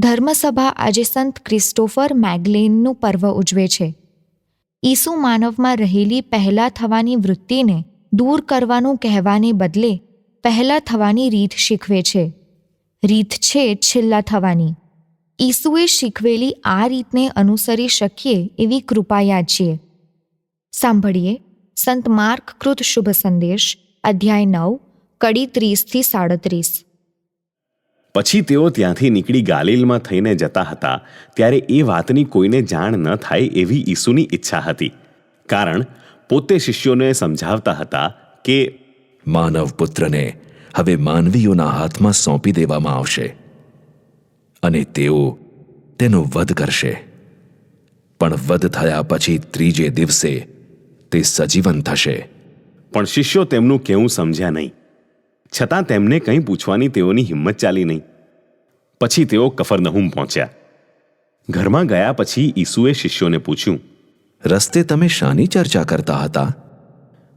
ધર્મસભા આજે સંત ક્રિસ્ટોફર મેગલેનનું પર્વ ઉજવે છે. ઈસુ માનવમાં રહેલી પહેલાં થવાની વૃત્તિને દૂર કરવાનું કહેવાને બદલે પહેલાં થવાની રીત શીખવે છે. રીત છે છેલ્લા થવાની. ઈસુએ શીખવેલી આ રીતને અનુસરી શકીએ એવી કૃપા યાચીએ સાંભળીએ સંત માર્ક કૃત શુભ સંદેશ, અધ્યાય નવ, કડી ત્રીસથી સાડત્રીસ. પછી તેઓ ત્યાંથી નીકળી ગાલિલમાં થઈને જતા હતા ત્યારે એ વાતની કોઈને જાણ ન થાય એવી ઈસુની ઈચ્છા હતી. કારણ પોતે શિષ્યોને સમજાવતા હતા કે માનવ પુત્રને હવે માનવીઓના હાથમાં સોંપી દેવામાં આવશે અને તેઓ તેનો વધ કરશે. પણ વધ થયા પછી ત્રીજે દિવસે તે સજીવન થશે. પણ શિષ્યો તેમનું કેવું સમજ્યા નહીં. છતાં તેમને કંઈ પૂછવાની તેઓની હિંમત ચાલી નહીં. પછી તેઓ કફરનહુમ પહોંચ્યા. ઘરમાં ગયા પછી ઈસુએ શિષ્યોને પૂછ્યું રસ્તે તમે શાની ચર્ચા કરતા હતા?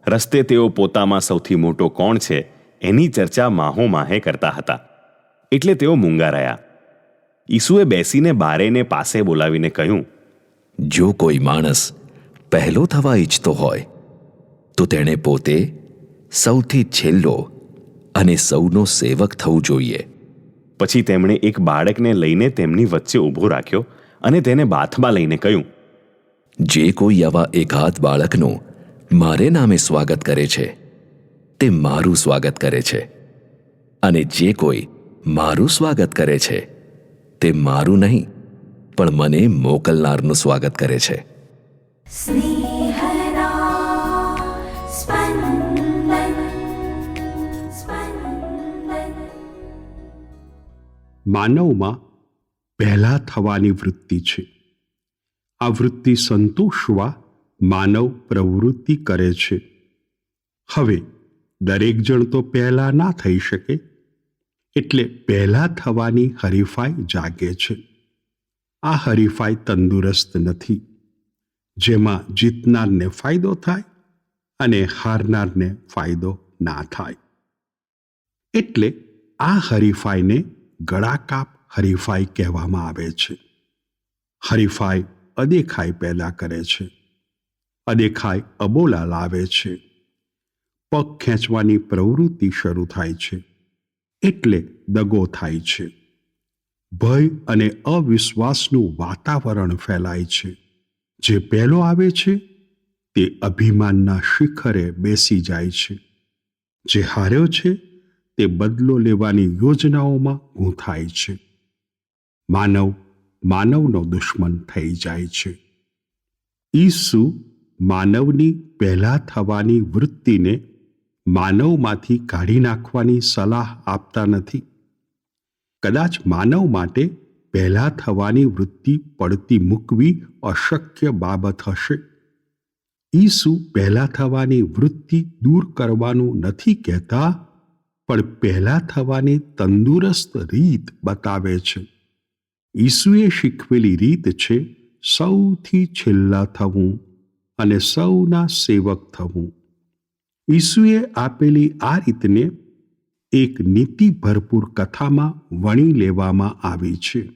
રસ્તે તેઓ પોતામાં સૌથી મોટો કોણ છે એની ચર્ચા માહો માહે કરતા હતા. એટલે તેઓ મૂંગા રહ્યા. ઈસુએ બેસીને બારેને પાસે બોલાવીને કહ્યું જો કોઈ માણસ પહેલો થવા ઈચ્છતો હોય તો તેણે પોતે સૌથી છેલ્લો અને સૌનો સેવક થવું જોઈએ. પછી તેમણે એક બાળકને લઈને તેમની વચ્ચે ઊભો રાખ્યો અને તેને બાથમાં લઈને કહ્યું જે કોઈ આવા એકાદ બાળકનું મારે નામે સ્વાગત કરે છે તે મારું સ્વાગત કરે છે. અને જે કોઈ મારું સ્વાગત કરે છે તે મારું નહીં પણ મને મોકલનારનું સ્વાગત કરે છે. સ્નેહ માનવમાં પહેલા થવાની વૃત્તિ છે. આ વૃત્તિ સંતોષવા માનવ પ્રવૃત્તિ કરે છે. હવે, દરેક જણ તો પહેલાં ના થઈ શકે, એટલે પહેલાં થવાની હરીફાઈ જાગે છે. આ હરીફાઈ તંદુરસ્ત નથી. જેમાં જીતનારને ફાયદો થાય અને હારનારને ફાયદો ના થાય. એટલે આ હરીફાઈને ગળાકાપ હરીફાઈ કહેવામાં આવે છે. હરીફાઈ અદેખાઈ પેદા કરે છે. અદેખાઈ અબોલા લાવે છે. પગ ખેંચવાની પ્રવૃત્તિ શરૂ થાય છે. એટલે દગો થાય છે. ભય અને અવિશ્વાસનું વાતાવરણ ફેલાય છે. જે પહેલો આવે છે, તે અભિમાનના શિખરે બેસી જાય છે. જે હાર્યો છે તે બદલો લેવાની યોજનાઓમાં ગૂંથાય છે. માનવ, માનવનો દુશ્મન થઈ જાય છે. ઈસુ માનવની પહેલા થવાની વૃત્તિને માનવમાંથી કાઢી નાખવાની સલાહ આપતા નથી. કદાચ માનવ માટે પહેલા થવાની વૃત્તિ પડતી મૂકવી અશક્ય બાબત હશે. ઈસુ પહેલા થવાની વૃત્તિ દૂર કરવાનું નથી કહેતા પણ પહેલા થવાની તંદુરસ્ત રીત બતાવે છે. ઈસુએ શીખવેલી રીત છે સૌથી છેલ્લા થવું અને સૌના સેવક થવું. ઈસુએ આપેલી આ રીતને એક નીતિ ભરપૂર કથામાં વણી લેવામાં આવી છે.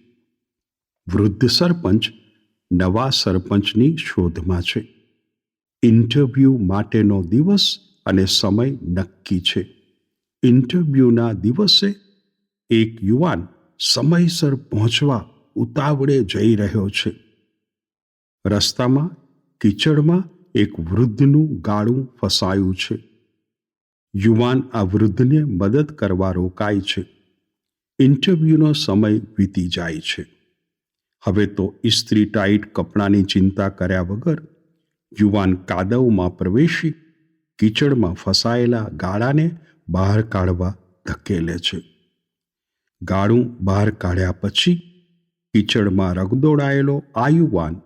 વૃદ્ધ સરપંચ નવા સરપંચની શોધમાં છે. ઇન્ટરવ્યૂ માટેનો દિવસ અને સમય નક્કી છે. ઇન્ટરવ્યૂના દિવસે એક યુવાન સમયસર પહોંચવા ઉતાવળે જઈ રહ્યો છે. રસ્તામાં, કીચડમાં એક વૃદ્ધનું ગાળું ફસાયું છે. યુવાન આ વૃદ્ધને મદદ કરવા રોકાય છે. ઇન્ટરવ્યૂનો સમય વીતી જાય છે. હવે તો ઇસ્ત્રી ટાઈટ કપડાની ચિંતા કર્યા વગર યુવાન કાદવમાં પ્રવેશી કીચડમાં ફસાયેલા ગાળાને બહાર કાઢવા ધકેલે છે. ગાળું બહાર કાઢ્યા પછી કીચડમાં રગદોડાયેલો આ યુવાન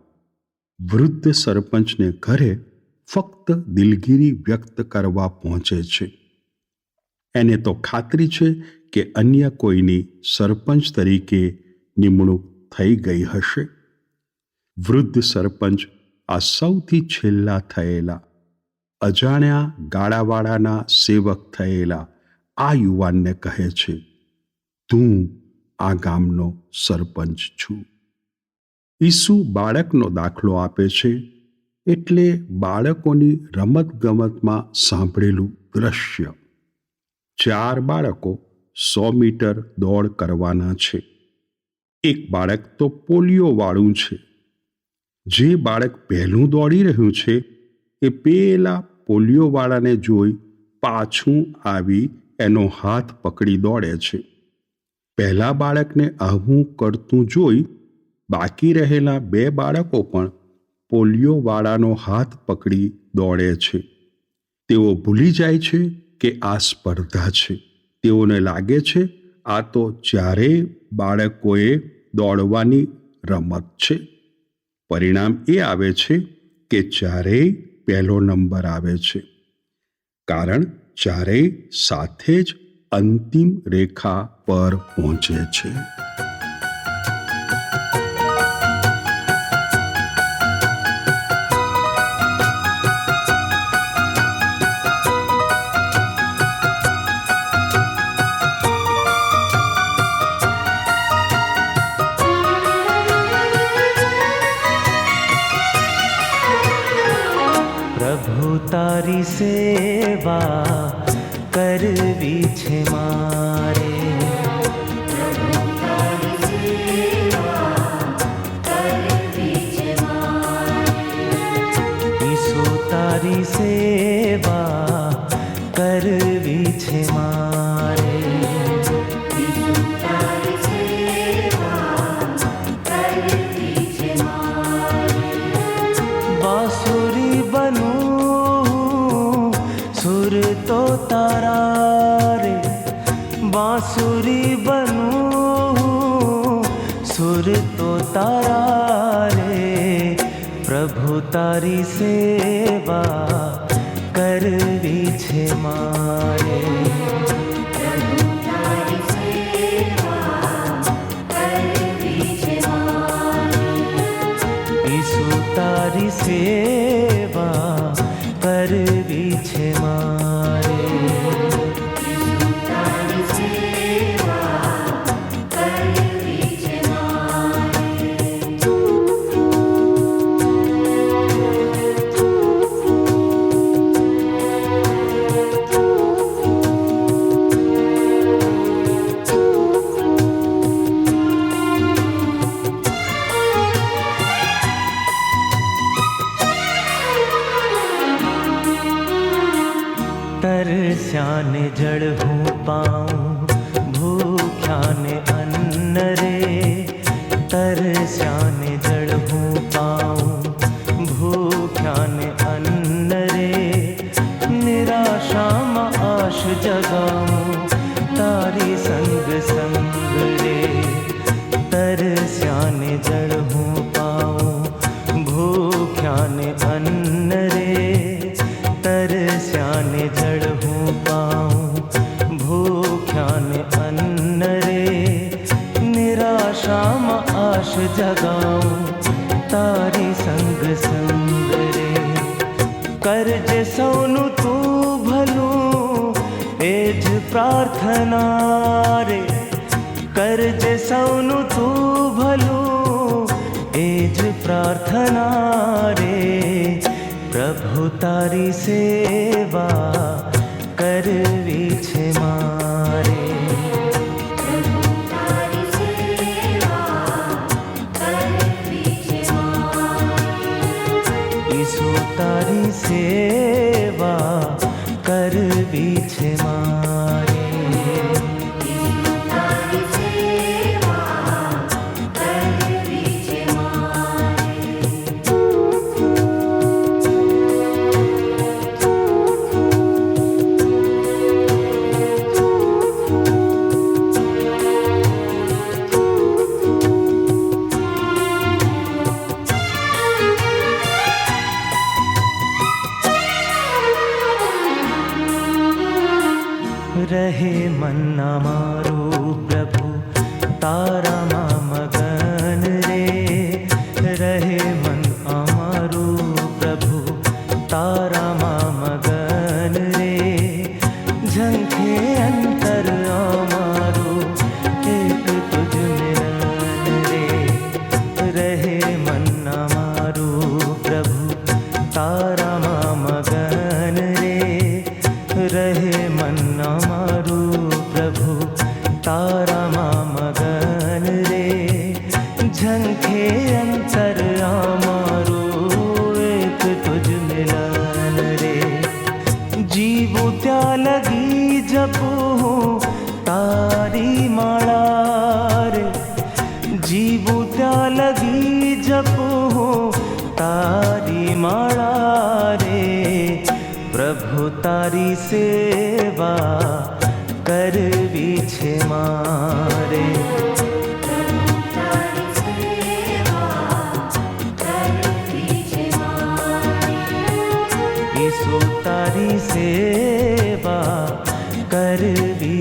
વૃદ્ધ સરપંચને ઘરે ફક્ત દિલગીરી વ્યક્ત કરવા પહોંચે છે. એને તો ખાતરી છે કે અન્ય કોઈની સરપંચ તરીકે નિમણૂક થઈ ગઈ હશે. વૃદ્ધ સરપંચ આ સૌથી છેલ્લા થયેલા અજાણ્યા ગાળાવાળાના સેવક થયેલા આ યુવાનને કહે છે, તું આ ગામનો સરપંચ છું. ઈસુ બાળકનો દાખલો આપે છે એટલે બાળકોની રમતગમતમાં સાંભળેલું દ્રશ્ય. ચાર બાળકો સો મીટર દોડ કરવાના છે. એક બાળક તો પોલિયોવાળું છે. જે બાળક પહેલું દોડી રહ્યું છે એ પેલા પોલિયોવાળાને જોઈ પાછું આવી એનો હાથ પકડી દોડે છે. પહેલા બાળકને આવું કરતું જોઈ બાકી રહેલા બે બાળકો પણ પોલિયોવાળાનો હાથ પકડી દોડે છે. તેઓ ભૂલી જાય છે કે આ સ્પર્ધા છે. તેઓને લાગે છે આ તો ચારેય બાળકોએ દોડવાની રમત છે. પરિણામ એ આવે છે કે ચારેય પહેલો નંબર આવે છે. કારણ ચારેય સાથે જ અંતિમ રેખા પર પહોંચે છે. તારી સેવા કરવી છે મારે. તારી સેવા કરવી છે મારે. સુર તો તારા રે પ્રભુ તારી સેવા કરવી છે મારે તારી સેવા हो पाऊं જગાઉં તારી સંગ સંગ રે કરજે સૌનું તું ભલું એ જ પ્રાર્થના રે કરજે સૌનું તું ભલું એ જ પ્રાર્થના રે પ્રભુ તારી સેવા કરવી છે મારે રહે મન્ના મારું પ્રભુ તારામાં મગન તારી સેવા કરવી.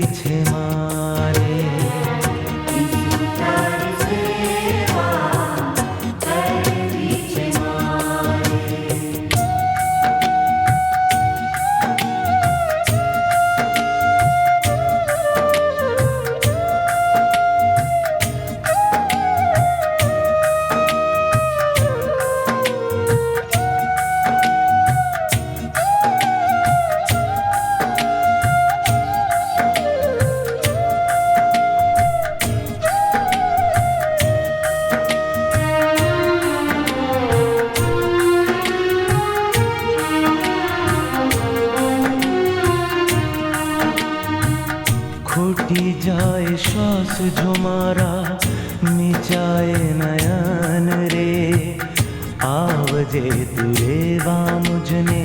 ખૂટી જાય શ્વાસ જો મારા નીચાય નયન રે આવજે તું રેવા મુજને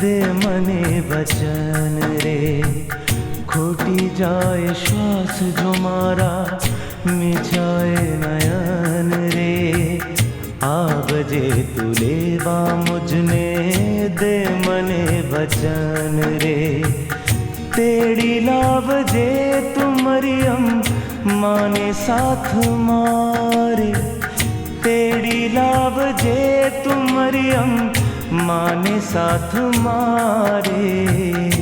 દે મને વચન રે ખૂટી જાય શ્વાસ જો મારા નીચાય નયન રે આવજે તું લેવા મુજને દે મને વચન રે તેડી લાવજે તું મરિયમ માને સાથ મારે. તેડી લાવજે તું મરિયમ માને સાથ મારે.